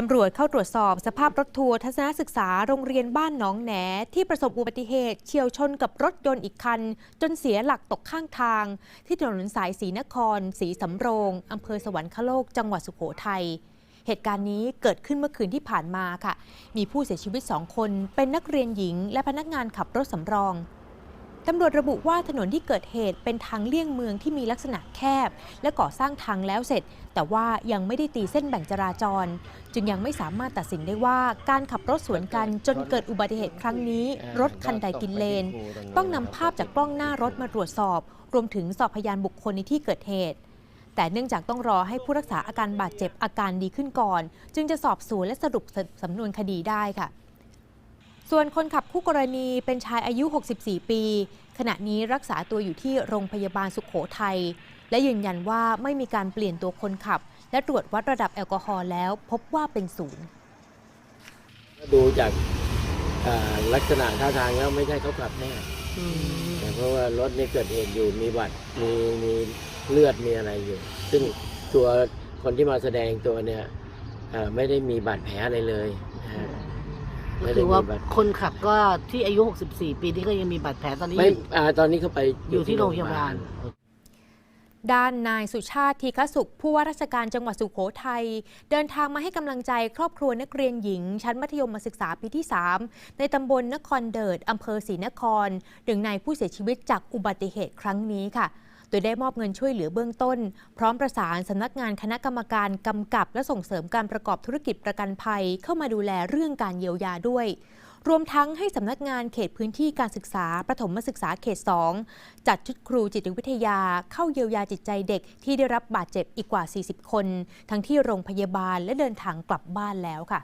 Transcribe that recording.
ตำรวจเข้าตรวจสอบสภาพรถทัวร์ทัศนศึกษาโรงเรียนบ้านหนองแหนที่ประสบอุบัติเหตุเฉียวชนกับรถยนต์อีกคัน จนเสียหลักตกข้างทาง ที่ถนนสายศรีนครศรีสำโรงอำเภอสวรรคโลก จังหวัดสุโขทัยเหตุการณ์นี้เกิดขึ้นเมื่อคืนที่ผ่านมาค่ะ มีผู้เสียชีวิตสองคน เป็นนักเรียนหญิง และพนักงานขับรถสำรอง ตำรวจระบุว่าถนนที่เกิดเหตุเป็นทางเลี่ยงเมืองที่มีลักษณะแคบ และก่อสร้างทางแล้วเสร็จ แต่ว่ายังไม่ได้ตีเส้นแบ่งจราจร จึงยังไม่สามารถตัดสินได้ว่าการขับรถสวนกันจนเกิดอุบัติเหตุครั้งนี้ รถคันใดกินเลน ต้องนำภาพจากกล้องหน้ารถมาตรวจสอบ รวมถึงสอบพยานบุคคลในที่เกิดเหตุแต่เนื่องจากต้องรอให้ผู้รักษาอาการบาดเจ็บอาการดีขึ้นก่อน จึงจะสอบสวนและสรุปสำนวนคดีได้ค่ะ ส่วนคนขับคู่กรณีเป็นชายอายุ 64 ปี ขณะนี้รักษาตัวอยู่ที่โรงพยาบาลสุขโขทัย และยืนยันว่าไม่มีการเปลี่ยนตัวคนขับ และตรวจวัดระดับแอลกอฮอล์แล้วพบว่าเป็นศูนย์ดูจากอ่าลักษณะท่าทางแล้วไม่ใช่เขาขับแน่แต่เพราะว่ารถนี่เกิดเหตุอยู่มีบัตรมีมีเลือดมีอะไรอยู่ ซึ่งตัวคนที่มาแสดงตัวเนี่ยไม่ได้มีบาดแผลอะไรเลยนะ ไม่คืได้อมีว่าบาดคนขับก็ที่อายุ 64 ปีนี้ก็ยังมีบาดแผลตอนนี้ ไม่อ่าตอนนี้เขาไปอยู่ที่โรงพยาบาล ด้านนายสุชาติทีฆสุข ผู้ว่าราชการจังหวัดสุขโขทัยเดินทางมาให้กำลังใจครอบครัวนักเรียนหญิง ชั้นมัธยมศึกษาปีที่ 3 ในตำบลนครเดิดอำเภอศรีนครหนึ่งในผู้เสียชีวิตจากอุบัติเหตุครั้งนี้ค่ะ โดยได้มอบเงินช่วยเหลือเบื้องต้น พร้อมประสานสำนักงานคณะกรรมการกำกับ และส่งเสริมการประกอบธุรกิจประกันภัย เข้ามาดูแลเรื่องการเยียวยาด้วยรวมทั้งให้สำนักงานเขตพื้นที่การศึกษา ประถมศึกษาเขต 2 จัดชุดครูจิตวิทยา เข้าเยียวยาจิตใจเด็กที่ได้รับบาดเจ็บอีกกว่า 40 คน ทั้งที่โรงพยาบาลและเดินทางกลับบ้านแล้วค่ะ